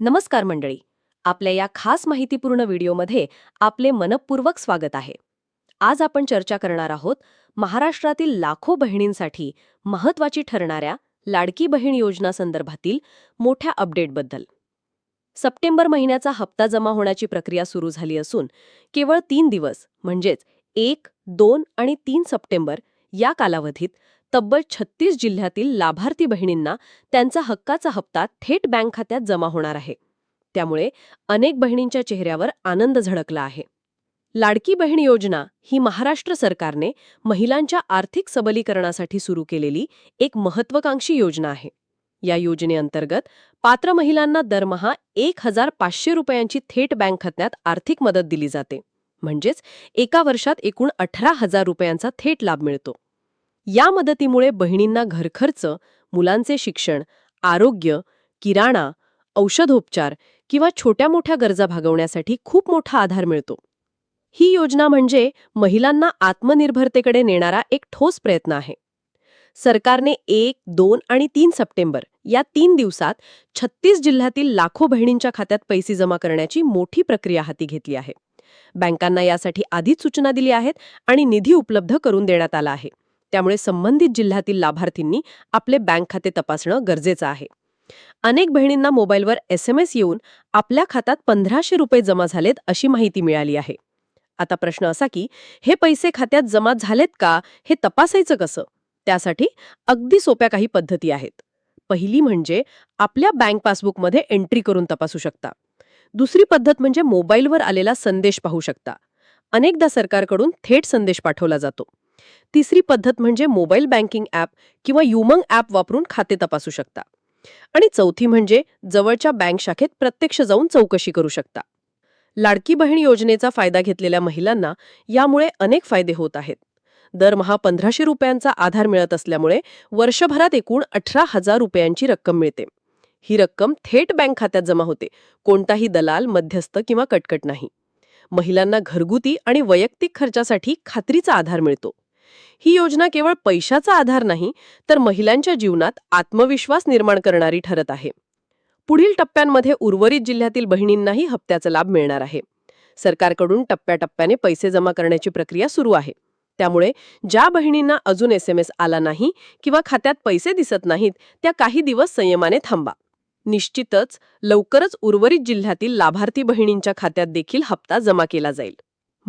नमस्कार मंडळी. आपल्या या खास माहितीपूर्ण व्हिडिओमध्ये आपले मनपूर्वक स्वागत आहे. आज आपण चर्चा करणार आहोत महाराष्ट्रातील लाखो बहिणींसाठी महत्वाची ठरणाऱ्या लाडकी बहीण योजना संदर्भातील मोठ्या अपडेटबद्दल. सप्टेंबर महिन्याचा हप्ता जमा होण्याची प्रक्रिया सुरू झाली असून केवळ तीन दिवस म्हणजेच एक दोन आणि तीन सप्टेंबर या कालावधीत तब्बल छत्तीस जिल्ह्यातील लाभार्थी बहिणींना त्यांचा हक्काचा हप्ता थेट बँक खात्यात जमा होणार आहे. त्यामुळे अनेक बहिणींच्या चेहऱ्यावर आनंद झळकला आहे. लाडकी बहीण योजना ही महाराष्ट्र सरकारने महिलांच्या आर्थिक सबलीकरणासाठी सुरू केलेली एक महत्वाकांक्षी योजना आहे. या योजनेअंतर्गत पात्र महिलांना दरमहा एक हजार पाचशे रुपयांची थेट बँक खात्यात आर्थिक मदत दिली जाते. म्हणजेच एका वर्षात एकूण अठरा हजार रुपयांचा थेट लाभ मिळतो. या मदतीमुळे बहिणींना घरखर्च मुलांचे शिक्षण आरोग्य किराणा औषधोपचार किंवा छोट्या मोठ्या गरजा भागवण्यासाठी खूप मोठा आधार मिळतो. ही योजना म्हणजे महिलांना आत्मनिर्भरतेकडे नेणारा एक ठोस प्रयत्न आहे. सरकारने एक दोन आणि तीन सप्टेंबर या तीन दिवसात छत्तीस जिल्ह्यातील लाखो बहिणींच्या खात्यात पैसे जमा करण्याची मोठी प्रक्रिया हाती घेतली आहे. बँकांना यासाठी आधीच सूचना दिली आहेत आणि निधी उपलब्ध करून देण्यात आला आहे. त्यामुळे संबंधित जिल्ह्यातील लाभार्थींनी आपले बँक खाते तपासणं गरजेचं आहे. अनेक बहिणींना मोबाईलवर एस एम एस येऊन आपल्या खात्यात पंधराशे रुपये जमा झालेत अशी माहिती मिळाली आहे. आता प्रश्न असा की हे पैसे खात्यात जमा झालेत का? हे तपासायचं कसं? त्यासाठी अगदी सोप्या काही पद्धती आहेत. पहिली म्हणजे आपल्या बँक पासबुकमध्ये एंट्री करून तपासू शकता. दुसरी पद्धत म्हणजे मोबाईलवर आलेला संदेश पाहू शकता. अनेकदा सरकारकडून थेट संदेश पाठवला जातो. तिसरी पद्धत म्हणजे मोबाईल बँकिंग ॲप किंवा युमंग ॲप वापरून खाते तपासू शकता. आणि चौथी म्हणजे जवळच्या बँक शाखेत प्रत्यक्ष जाऊन चौकशी करू शकता. लाडकी बहीण योजनेचा फायदा घेतलेल्या महिलांना यामुळे अनेक फायदे होत आहेत. दरमहा पंधराशे रुपयांचा आधार मिळत असल्यामुळे वर्षभरात एकूण अठरा हजार रुपयांची रक्कम मिळते. ही रक्कम थेट बँक खात्यात जमा होते कोणताही दलाल मध्यस्थ किंवा कटकट नाही. महिलांना घरगुती आणि वैयक्तिक खर्चासाठी खात्रीचा आधार मिळतो. ही योजना केवळ पैशाचा आधार नाही तर महिलांच्या जीवनात आत्मविश्वास निर्माण करणारी ठरत आहे. पुढील टप्प्यांमध्ये उर्वरित जिल्ह्यातील बहिणींनाही हप्त्याचा लाभ मिळणार आहे. सरकारकडून टप्प्याटप्प्याने पैसे जमा करण्याची प्रक्रिया सुरू आहे. त्यामुळे ज्या बहिणींना अजून एस एम एस आला नाही किंवा खात्यात पैसे दिसत नाहीत त्या काही दिवस संयमाने थांबा. निश्चितच लवकरच उर्वरित जिल्ह्यातील लाभार्थी बहिणींच्या खात्यात देखील हप्ता जमा केला जाईल.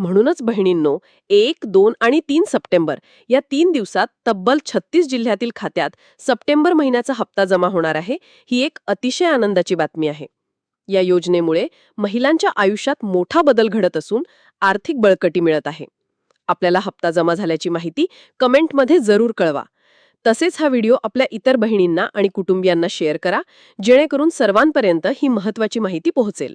म्हणूनच बहिणींनो एक दोन आणि तीन सप्टेंबर या तीन दिवसात तब्बल छत्तीस जिल्ह्यातील खात्यात सप्टेंबर महिन्याचा हप्ता जमा होणार आहे ही एक अतिशय आनंदाची बातमी आहे. या योजनेमुळे महिलांच्या आयुष्यात मोठा बदल घडत असून आर्थिक बळकटी मिळत आहे. आपल्याला हप्ता जमा झाल्याची माहिती कमेंटमध्ये जरूर कळवा. तसेच हा व्हिडिओ आपल्या इतर बहिणींना आणि कुटुंबियांना शेअर करा जेणेकरून सर्वांपर्यंत ही महत्वाची माहिती पोहोचेल.